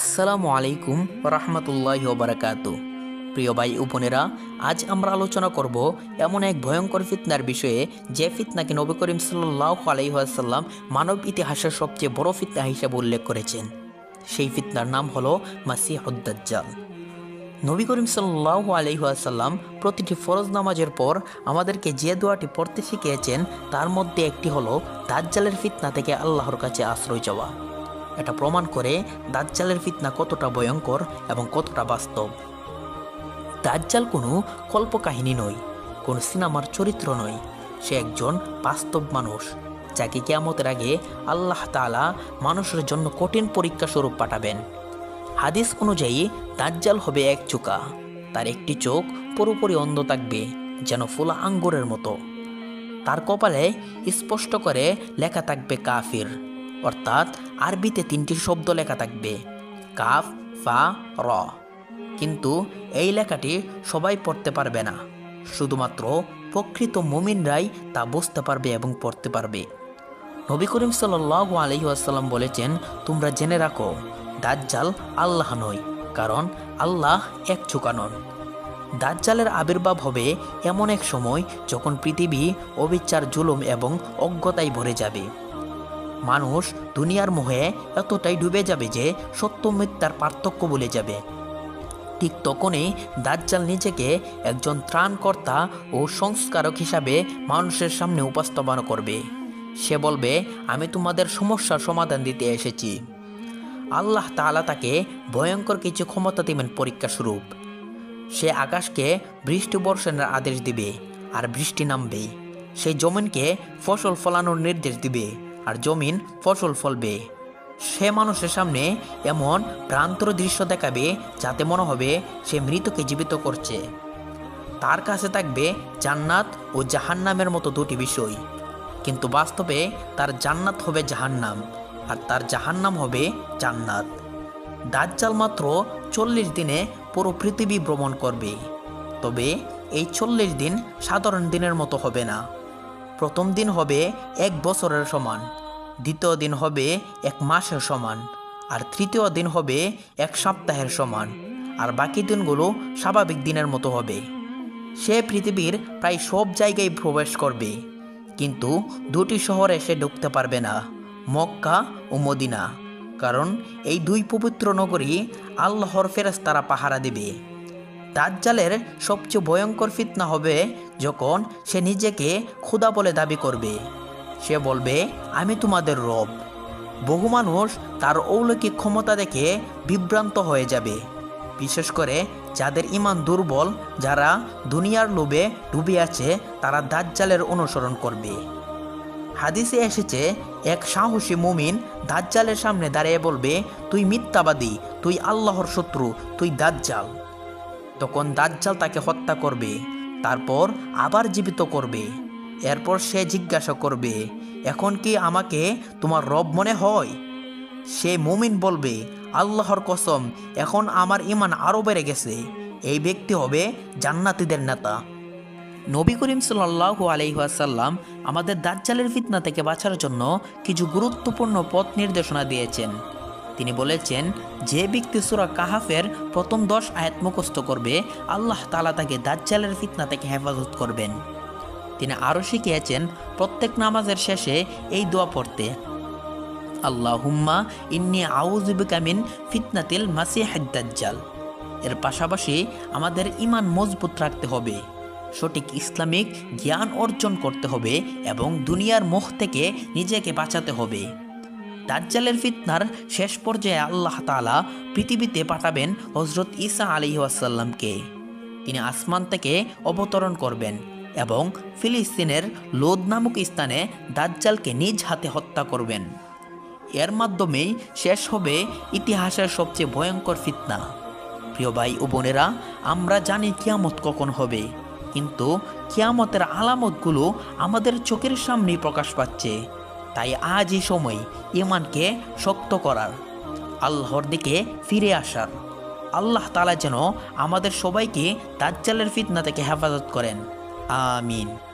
আসসালামু আলাইকুম রহমতুল্লাহ বারাকাত প্রিয় ভাই উপনেরা আজ আমরা আলোচনা করব এমন এক ভয়ঙ্কর ফিতনার বিষয়ে যে ফিতনাকে নবী করিম সাল্লাহ আলাইসাল্লাম মানব ইতিহাসের সবচেয়ে বড় ফিতনা হিসেবে উল্লেখ করেছেন। সেই ফিতনার নাম হলো মাসিহুদ্দাজ্জাল নবী করিম সাল্লাহ আলহিহাসাল্লাম প্রতিটি ফরজ নামাজের পর আমাদেরকে যে দোয়াটি পড়তে শিখিয়েছেন, তার মধ্যে একটি হলো, দাজ্জালের ফিতনা থেকে আল্লাহর কাছে আশ্রয় চাওয়া। এটা প্রমাণ করে দাজ্জালের ফিতনা কতটা ভয়ঙ্কর এবং কতটা বাস্তব। দাজ্জাল কোনো কল্পকাহিনী নয়, কোন সিনেমার চরিত্র নয়। সে একজন বাস্তব মানুষ, যাকে কেয়ামতের আগে আল্লাহ তাআলা মানুষের জন্য কঠিন পরীক্ষা স্বরূপ পাঠাবেন। হাদিস অনুযায়ী, দাজ্জাল হবে এক চোকা তার একটি চোখ পুরোপুরি অন্ধ থাকবে, যেন ফোলা আঙ্গুরের মতো। তার কপালে স্পষ্ট করে লেখা থাকবে কাফির। অর্থাৎ আরবিতে তিনটি শব্দ লেখা থাকবে। কাফ, ফা, র। কিন্তু এই লেখাটি সবাই পড়তে পারবে না। শুধুমাত্র প্রকৃত মুমিনরাই তা বুঝতে পারবে এবং পড়তে পারবে। নবী করিম সাল্লাহ আলহিহাসাল্লাম বলেছেন, তোমরা জেনে রাখো, দাজ্জাল আল্লাহ নয়, কারণ আল্লাহ এক চুকানন দাজ্জালের আবির্ভাব হবে এমন এক সময় যখন পৃথিবী অবিচার, জুলুম এবং অজ্ঞতায় ভরে যাবে। মানুষ দুনিয়ার মোহে এতটাই ডুবে যাবে যে সত্য মিথ্যার পার্থক্য বলে যাবে। ঠিক তখনই দাজ্জাল নিজেকে একজন ত্রাণকর্তা ও সংস্কারক হিসাবে মানুষের সামনে উপস্থাপন করবে। সে বলবে, আমি তোমাদের সমস্যার সমাধান দিতে এসেছি। আল্লাহ তাআলা তাকে ভয়ঙ্কর কিছু ক্ষমতা দেবেন পরীক্ষা স্বরূপ। সে আকাশকে বৃষ্টি বর্ষণের আদেশ দিবে আর বৃষ্টি নামবে। সে জমিনকে ফসল ফলানোর নির্দেশ দিবে। আর জমিন ফসল ফলবে। সে মানুষের সামনে এমন প্রান্তর দৃশ্য দেখাবে যাতে মনে হবে সে মৃতকে জীবিত করছে। তার কাছে থাকবে জান্নাত ও জাহান্নামের মতো দুটি বিষয়। কিন্তু বাস্তবে তার জান্নাত হবে জাহান্নাম আর তার জাহান্নাম হবে জান্নাত। দাজ্জাল মাত্র চল্লিশ দিনে পুরো পৃথিবী ভ্রমণ করবে। তবে এই চল্লিশ দিন সাধারণ দিনের মতো হবে না। প্রথম দিন হবে এক বছরের সমান, দ্বিতীয় দিন হবে এক মাসের সমান, আর তৃতীয় দিন হবে এক সপ্তাহের সমান, আর বাকি দিনগুলো স্বাভাবিক দিনের মতো হবে। সে পৃথিবীর প্রায় সব জায়গায় প্রবেশ করবে, কিন্তু দুটি শহরে সে ঢুকতে পারবে না, মক্কা ও মদিনা, কারণ এই দুই পবিত্র নগরী আল্লাহর ফেরেস্তারা পাহারা দেবে। দাজ্জালের সবচেয়ে ভয়ঙ্কর ফিতনা হবে যখন সে নিজেকে ক্ষুধা বলে দাবি করবে। সে বলবে, আমি তোমাদের রব। বহু মানুষ তার অলৌকিক ক্ষমতা দেখে বিভ্রান্ত হয়ে যাবে। বিশেষ করে যাদের ইমান দুর্বল, যারা দুনিয়ার লোভে ডুবে আছে, তারা দাজ্জালের অনুসরণ করবে। হাদিসে এসেছে, এক সাহসী মুমিন দাজ্জালের সামনে দাঁড়িয়ে বলবে, তুই মিথ্যাবাদী, তুই আল্লাহর শত্রু, তুই দাজ্জাল। তখন দাজ্জাল তাকে হত্যা করবে, তারপর আবার জীবিত করবে। এরপর সে জিজ্ঞাসা করবে, এখন কি আমাকে তোমার রব মনে হয়? সে মুমিন বলবে, আল্লাহর কসম, এখন আমার ইমান আরও বেড়ে গেছে। এই ব্যক্তি হবে জান্নাতীদের নেতা। নবী করিম সাল্লাহ আলহিহাসাল্লাম আমাদের দাজ্জালের ফিতনা থেকে বাঁচার জন্য কিছু গুরুত্বপূর্ণ পথ নির্দেশনা দিয়েছেন। তিনি বলেছেন, যে ব্যক্তি সুরা কাহাফের প্রথম দশ আয়াত মুখস্থ করবে, আল্লাহ তালা তাকে দাজ্জালের ফিতনা থেকে হেফাজত করবেন। তিনি আরও শিখিয়েছেন, প্রত্যেক নামাজের শেষে এই দোয়া পড়তে আল্লাহ হুম্মা ইন্নি আউজুবিকামিন ফিতনাতিল মাসিহাদ্দাজ্জাল এর পাশাপাশি আমাদের ইমান মজবুত রাখতে হবে, সঠিক ইসলামিক জ্ঞান অর্জন করতে হবে এবং দুনিয়ার মুখ থেকে নিজেকে বাঁচাতে হবে। দাজ্জালের ফিতনার শেষ পর্যায়ে আল্লাহ তালা পৃথিবীতে পাঠাবেন হজরত ইসা আলী ওয়াসাল্লামকে। তিনি আসমান থেকে অবতরণ করবেন এবং ফিলিস্তিনের লোদ নামক স্থানে দাজ্জালকে নিজ হাতে হত্যা করবেন। এর মাধ্যমেই শেষ হবে ইতিহাসের সবচেয়ে ভয়ঙ্কর ফিতনা। প্রিয় ভাই ও বোনেরা, আমরা জানি কিয়ামত কখন হবে, কিন্তু কিয়ামতের আলামতগুলো আমাদের চোখের সামনেই প্রকাশ পাচ্ছে। তাই আজ আজই সময় ইমানকে শক্ত করার, আল্লাহর দিকে ফিরে আসার। আল্লাহ তালা যেন আমাদের সবাইকে তাজ্জালের ফিতনা থেকে হেফাজত করেন। আমিন।